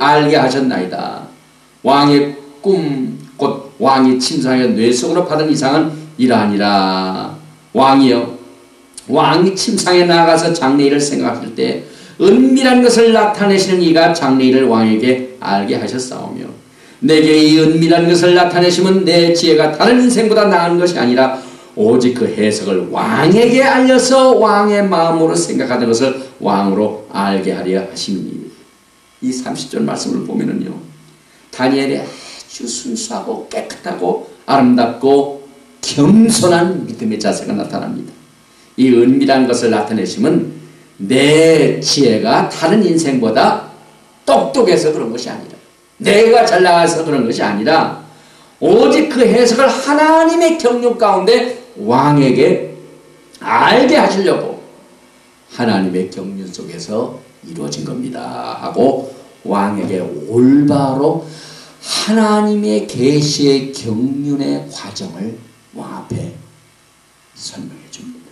알게 하셨나이다. 왕의 꿈, 곧 왕이 침상에 뇌 속으로 받은 이상은 이러하니라. 왕이여, 왕이 침상에 나가서 장래일을 생각할 때 은밀한 것을 나타내시는 이가 장래일을 왕에게 알게 하셨사오며 내게 이 은밀한 것을 나타내시면 내 지혜가 다른 인생보다 나은 것이 아니라 오직 그 해석을 왕에게 알려서 왕의 마음으로 생각하는 것을 왕으로 알게 하려 하심이니 이 30절 말씀을 보면은요 다니엘이 아주 순수하고 깨끗하고 아름답고 겸손한 믿음의 자세가 나타납니다. 이 은밀한 것을 나타내시면 내 지혜가 다른 인생보다 똑똑해서 그런 것이 아니라 내가 잘 나가서 그런 것이 아니라 오직 그 해석을 하나님의 경륜 가운데 왕에게 알게 하시려고 하나님의 경륜 속에서 이루어진 겁니다 하고 왕에게 올바로 하나님의 계시의 경륜의 과정을 왕 앞에 설명해 줍니다.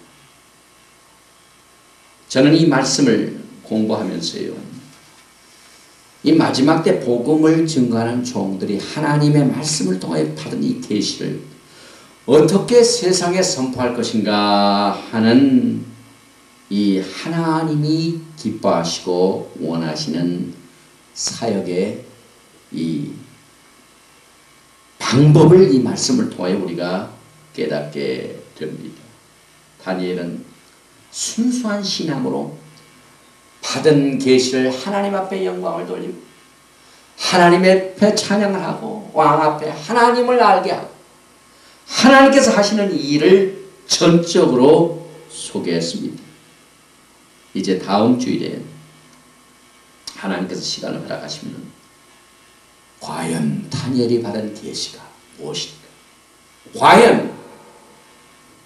저는 이 말씀을 공부하면서요. 이 마지막 때 복음을 증거하는 종들이 하나님의 말씀을 통해 받은 이 계시를 어떻게 세상에 선포할 것인가 하는 이 하나님이 기뻐하시고 원하시는 사역의 이 방법을 이 말씀을 통해 우리가 깨닫게 됩니다. 다니엘은 순수한 신앙으로 받은 계시를 하나님 앞에 영광을 돌리고 하나님 앞에 찬양을 하고 왕 앞에 하나님을 알게 하고 하나님께서 하시는 일을 전적으로 소개했습니다. 이제 다음 주일에 하나님께서 시간을 허락하시면 과연 다니엘이 받은 계시가 무엇일까? 과연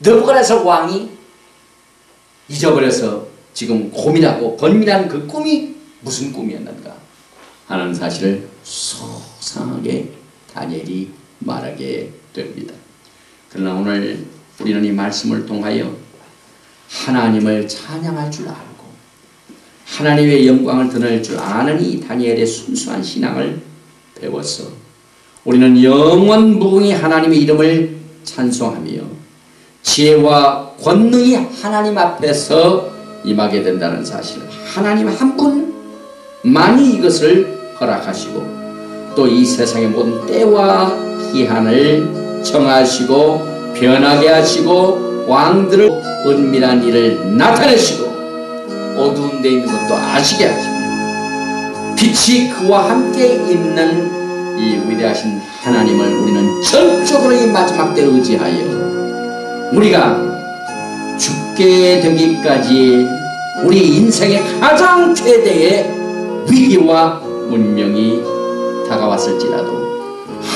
느부갓네살 왕이 잊어버려서 지금 고민하고 번민한 그 꿈이 무슨 꿈이었는가 하는 사실을 소상하게 다니엘이 말하게 됩니다. 그러나 오늘 우리는 이 말씀을 통하여 하나님을 찬양할 줄 알고 하나님의 영광을 드러낼 줄 아는 이 다니엘의 순수한 신앙을 배워서 우리는 영원 무궁히 하나님의 이름을 찬송하며 지혜와 권능이 하나님 앞에서 임하게 된다는 사실 하나님 한 분만이 이것을 허락하시고 또 이 세상의 모든 때와 기한을 정하시고 변하게 하시고 왕들을 은밀한 일을 나타내시고 어두운 데 있는 것도 아시게 하시고 빛이 그와 함께 있는 이 위대하신 하나님을 우리는 전적으로 이 마지막 때 의지하여 우리가 죽게 되기까지 우리 인생의 가장 최대의 위기와 운명이 다가왔을지라도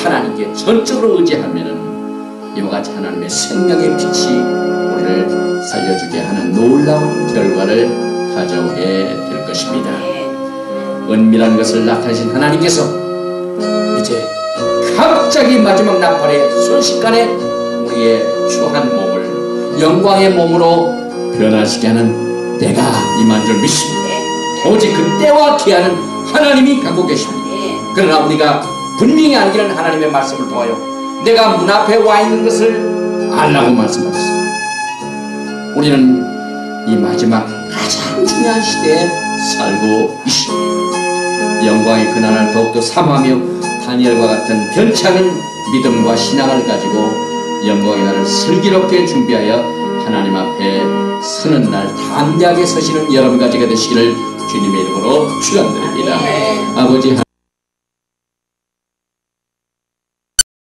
하나님께 전적으로 의지하면은 이와 같이 하나님의 생명의 빛이 우리를 살려주게 하는 놀라운 결과를 가져오게 될 것입니다. 은밀한 것을 나타내신 하나님께서 이제 갑자기 마지막 나팔에 순식간에 우리의 추한 몸을 영광의 몸으로 변화시게 하는 때가 임한 줄 믿습니다. 오직 그 때와 기한은 하나님이 갖고 계십니다. 그러나 우리가 분명히 알기는 하나님의 말씀을 통하여 내가 문 앞에 와 있는 것을 알라고 말씀하셨습니다. 우리는 이 마지막 가장 중요한 시대에 살고 있습니다. 영광의 그날을 더욱더 사모하며 다니엘과 같은 않은 믿음과 신앙을 가지고 영광의 날을 슬기롭게 준비하여 하나님 앞에 서는 날 담대하게 서시는 여러분 가지가 되시기를 주님의 이름으로 축원드립니다. 아버지